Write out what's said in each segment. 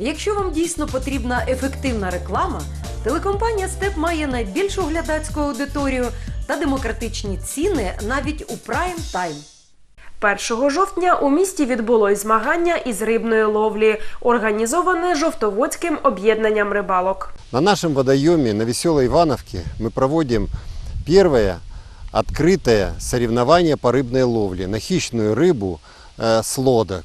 Якщо вам дійсно потрібна ефективна реклама, телекомпанія Степ має найбільшу глядацьку аудиторію та демократичні ціни навіть у прайм тайм. 1 жовтня у місті відбулось змагання із рибної ловлі, організоване Жовтоводським об'єднанням рибалок. На нашем водоеме на Веселой Ивановке мы проводим первое открытое соревнование по рыбной ловле на хищную рыбу э, с лодок.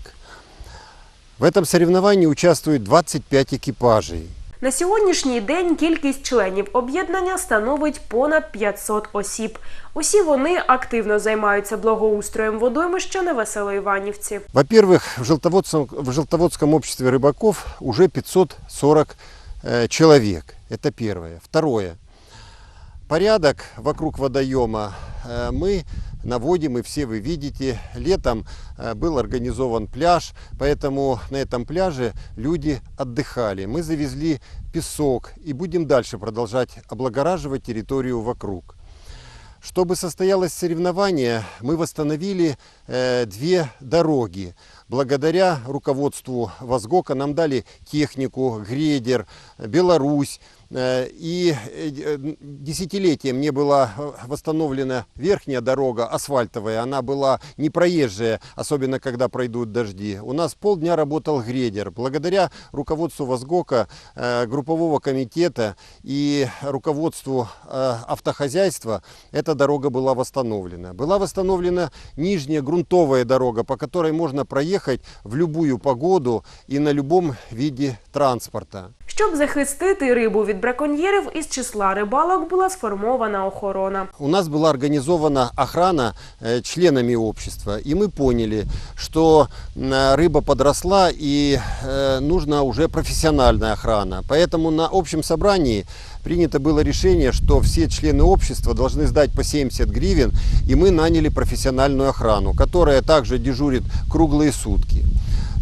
В этом соревновании участвует 25 экипажей. На сьогоднішній день кількість членів об'єднання становить понад 500 осіб. Усі вони активно займаються благоустроєм водоймища на Веселоіванівці. Во-первых, в Желтоводском, в Желтоводском обществе рыбаков уже 540 э, человек. Это первое. Второе. Порядок вокруг водоема э, мы Наводим, и все вы видите. Летом э, был организован пляж, поэтому на этом пляже люди отдыхали. Мы завезли песок и будем дальше продолжать облагораживать территорию вокруг. Чтобы состоялось соревнование, мы восстановили э, две дороги. Благодаря руководству Возгока нам дали технику, грейдер, Беларусь. Э, И э, десятилетием не была э, восстановлена верхняя дорога асфальтовая. Она была непроезжая, особенно когда пройдут дожди. У нас полдня работал грейдер. Благодаря руководству Возгока, группового комитета и руководству автохозяйства эта дорога была восстановлена. Была восстановлена нижняя грунтовая дорога, по которой можно проехать в любую погоду и на любом виде транспорта. Щоб захистити рибу від браконьєрів, із числа рибалок була сформована охорона. У нас была организована охрана э, членами общества, и мы поняли, что м, рыба подросла и э, нужна уже профессиональная охрана. Поэтому на общем собрании принято было решение, что все члены общества должны сдать по 70 гривен, и мы наняли профессиональную охрану, которая также дежурит круглые сутки.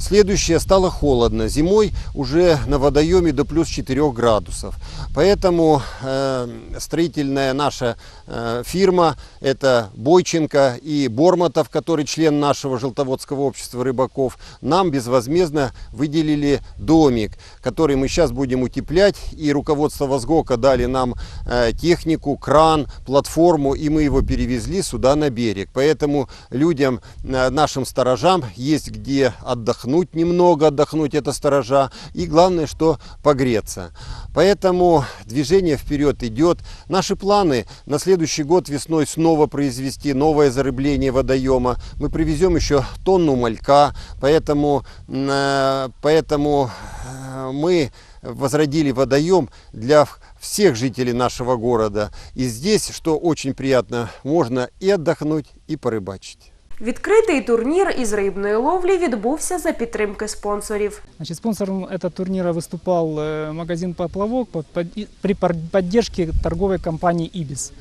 Следующее стало холодно. Зимой уже на водоеме до плюс 4 градусов. Поэтому э, строительная наша э, фирма, это Бойченко и Бормотов, который член нашего Желтоводского общества рыбаков, нам безвозмездно выделили домик, который мы сейчас будем утеплять. И руководство Возгока дали нам э, технику, кран, платформу, и мы его перевезли сюда на берег. Поэтому людям, э, нашим сторожам есть где отдохнуть, немного отдохнуть это сторожа. И главное, что погреться. Поэтому движение вперед идет. Наши планы на следующий год весной снова произвести новое зарыбление водоема. Мы привезем еще тонну малька, поэтому, э, поэтому э, мы возродили водоем для всех жителей нашего города. И здесь, что очень приятно, можно и отдохнуть, и порыбачить. Відкритий турнір із рибної ловлі відбувся за підтримки спонсорів. Значит, спонсором этого турнира выступал э, магазин «Поплавок» под- под- и- при пор- поддержке торговой компании «Ибис».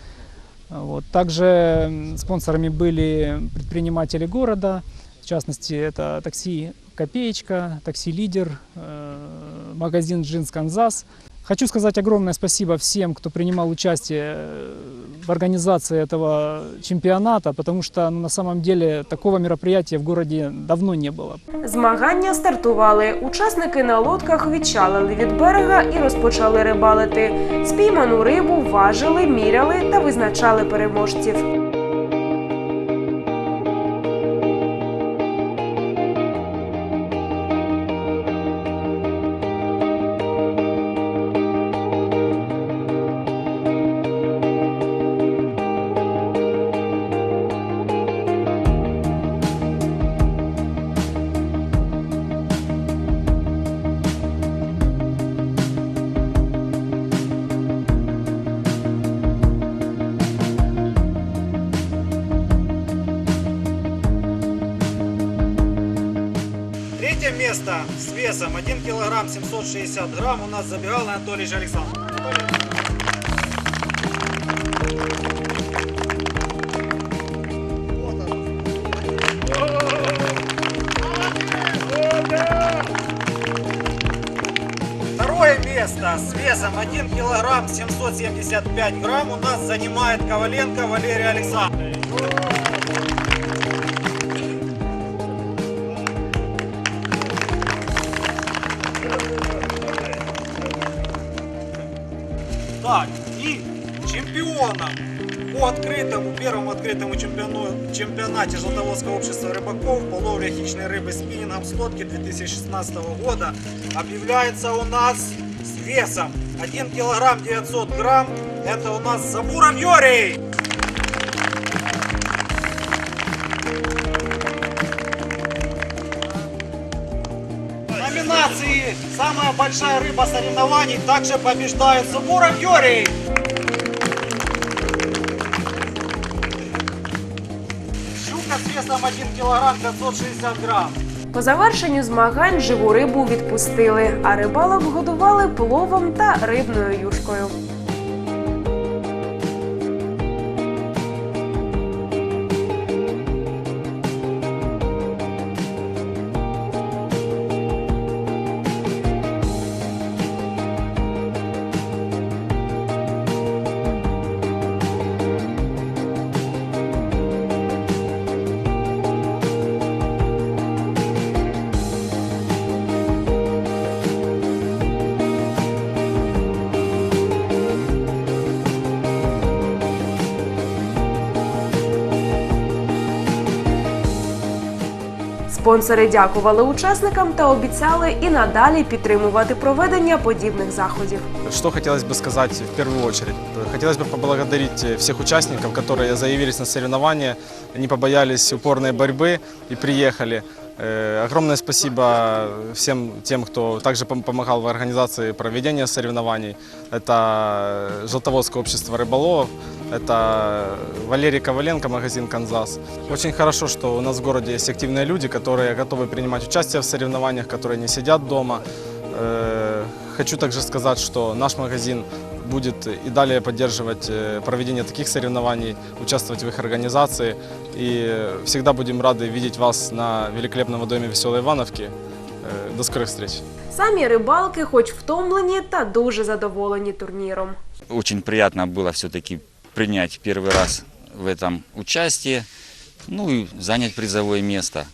Вот. Также м, спонсорами были предприниматели города, в частности, это такси «Копеечка», такси «Лидер», э, магазин «Джинс Канзас». Хочу сказать огромное спасибо всем, кто принимал участие э, в организации этого чемпионата, потому что ну, на самом деле такого мероприятия в городе давно не было. Змагання стартували. Учасники на лодках відчалили від берега і розпочали рибалити. Спійману рибу важили, міряли та визначали переможців. Место с весом 1 килограмм 760 грамм у нас забирал Анатолий же Александр. Второе место с весом 1 килограмм 775 грамм у нас занимает Коваленко Валерий Александрович. Чемпионом по открытому, первому открытому чемпионате Желтоводского общества рыбаков по ловле хищной рыбы спиннингом с лодки 2016 года объявляется у нас с весом 1 килограмм 900 грамм. Это у нас Забуров Юрий. Номинации «Самая большая рыба соревнований» также побеждает Забуров Юрий. Весом 1 килограмм 560 грамм. По завершенню змагань живу рибу відпустили, а рибалок годували пловом та рибною юшкою. Спонсори дякували учасникам та обіцяли і надалі підтримувати проведення подібних заходів. Что хотелось бы сказать в первую очередь? Хотелось бы поблагодарить всех участников, которые заявились на соревнования, не побоялись упорной борьбы и приехали. Э, Огромное спасибо всем тем, кто также пом- помогал в организации проведения соревнований. Это Желтоводское общество рыболовов, это Валерий Коваленко, магазин «Канзас». Очень хорошо, что у нас в городе есть активные люди, которые готовы принимать участие в соревнованиях, которые не сидят дома. Э, Хочу также сказать, что наш магазин будет и далее поддерживать э, проведение таких соревнований, участвовать в их организации. И всегда будем рады видеть вас на великолепном водоеме Веселой Ивановки. Э, До скорых встреч! Самі рибалки, хоч втомлені, та дуже задоволені турніром. Очень приятно было все-таки принять первый раз в этом участие, ну и занять призовое место.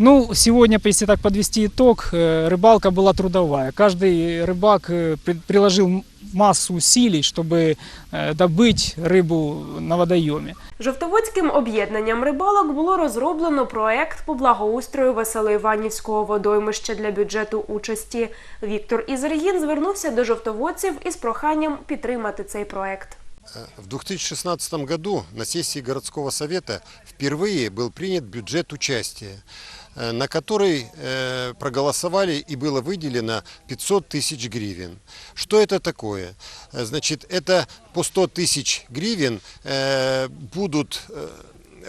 Ну, сегодня, если так подвести итог, э, рыбалка была трудовая. Каждый рыбак э, при- приложил м- массу усилий, чтобы э, добыть рыбу на водоеме. Жовтоводським об'єднанням рибалок було розроблено проект по благоустрою Веселоіванівського водоймища для бюджету участі. Віктор Ізергін звернувся до жовтоводців із проханням підтримати цей проект. В 2016 году на сессии городского совета впервые был принят бюджет участия, э, на который э, проголосовали и было выделено 500 тысяч гривен. Что это такое? Э, Значит, это по 100 тысяч гривен будут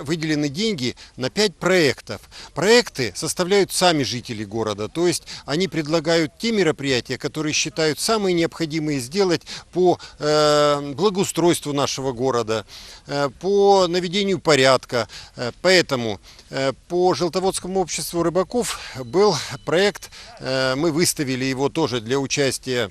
выделены деньги на 5 проектов. Проекты составляют сами жители города, то есть они предлагают те мероприятия, которые считают самые необходимые сделать по э, благоустройству нашего города, э, по наведению порядка. Э, поэтому э, по Желтоводскому обществу рыбаков был проект, э, мы выставили его тоже для участия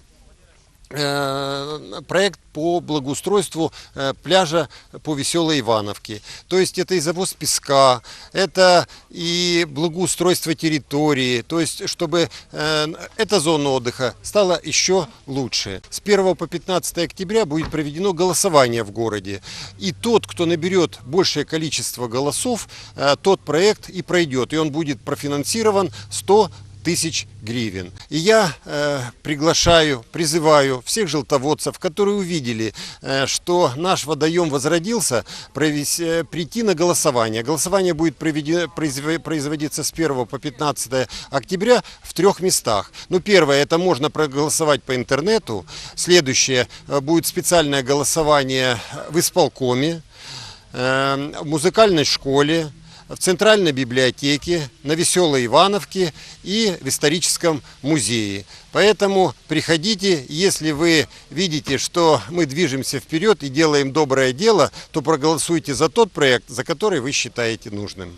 проект по благоустройству э, пляжа по Веселой Ивановке. То есть это и завоз песка, это и благоустройство территории, то есть чтобы э, эта зона отдыха стала еще лучше. С 1 по 15 октября будет проведено голосование в городе. И тот, кто наберет большее количество голосов, э, тот проект и пройдет. И он будет профинансирован 100 тысяч гривен. И я э, приглашаю, призываю всех желтоводцев, которые увидели, э, что наш водоем возродился, провес- э, прийти на голосование. Голосование будет проведе- произве- производиться с 1 по 15 октября в трех местах. Ну, первое, это можно проголосовать по интернету. Следующее, э, будет специальное голосование в исполкоме, э, в музыкальной школе, в Центральной библиотеке, на Веселой Ивановке и в историческом музее. Поэтому приходите, если вы видите, что мы движемся вперед и делаем доброе дело, то проголосуйте за тот проект, за который вы считаете нужным.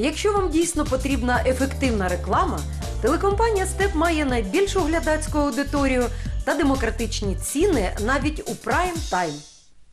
Якщо вам дійсно потрібна ефективна реклама, телекомпанія Степ має найбільшу глядацьку аудиторію та демократичні ціни навіть у прайм тайм.